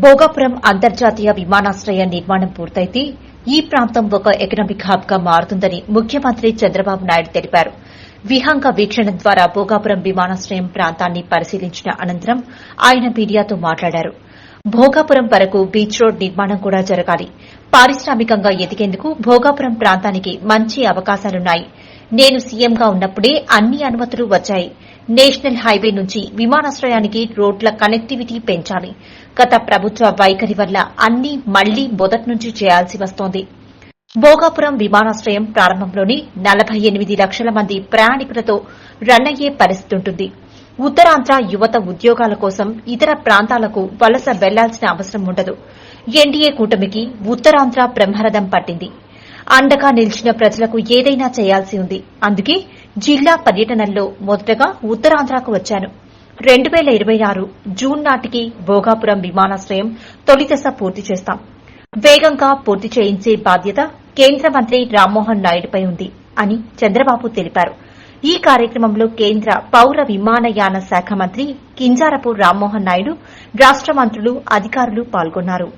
భోగాపురం అంతర్జాతీయ విమానాశ్రయ నిర్మాణం పూర్తయితే ఈ ప్రాంతం ఒక ఎకనామిక్ హబ్గా మారుతుందని ముఖ్యమంత్రి చంద్రబాబు నాయుడు తెలిపారు. విహంగ వీక్షణ ద్వారా భోగాపురం విమానాశ్రయం ప్రాంతాన్ని పరిశీలించిన అనంతరం ఆయన మీడియాతో మాట్లాడారు. భోగాపురం వరకు బీచ్ రోడ్ నిర్మాణం కూడా జరగాలి. పారిశ్రామికంగా ఎదిగేందుకు భోగాపురం ప్రాంతానికి మంచి అవకాశాలున్నాయి. నేను సీఎంగా ఉన్నప్పుడే అన్ని అనుమతులు వచ్చాయి. నేషనల్ హైవే నుంచి విమానాశ్రయానికి రోడ్ల కనెక్టివిటీ పెంచాలి. గత ప్రభుత్వ వైఖరి వల్ల అన్ని మళ్ళీ మొదటి నుంచి చేయాల్సి వస్తోంది. భోగాపురం విమానాశ్రయం ప్రారంభంలోనే నలభై ఎనిమిది లక్షల మంది ప్రయాణికులతో రన్ అయ్యే పరిస్థితి ఉంటుంది. ఉత్తరాంధ్ర యువత ఉద్యోగాల కోసం ఇతర ప్రాంతాలకు వలస వెళ్ళాల్సిన అవసరం ఉండదు. ఎన్డీఏ కూటమికి ఉత్తరాంధ్ర బ్రహ్మరథం పట్టింది. అండగా నిలిచిన ప్రజలకు ఏదైనా చేయాల్సి ఉంది. అందుకే జిల్లా పర్యటనల్లో మొదటగా ఉత్తరాంధ్రకు వచ్చాను. రెండు పేల ఇరవై ఆరు జూన్ నాటికి భోగాపురం విమానాశ్రయం తొలిదశ పూర్తి చేస్తాం. వేగంగా పూర్తి చేయించే బాధ్యత కేంద్ర మంత్రి రామ్మోహన్ నాయుడుపై ఉంది అని చంద్రబాబు తెలిపారు. ఈ కార్యక్రమంలో కేంద్ర పౌర విమానయాన శాఖ మంత్రి కింజారపు రామ్మోహన్ నాయుడు రాష్ట మంత్రులు అధికారులు పాల్గొన్నారు.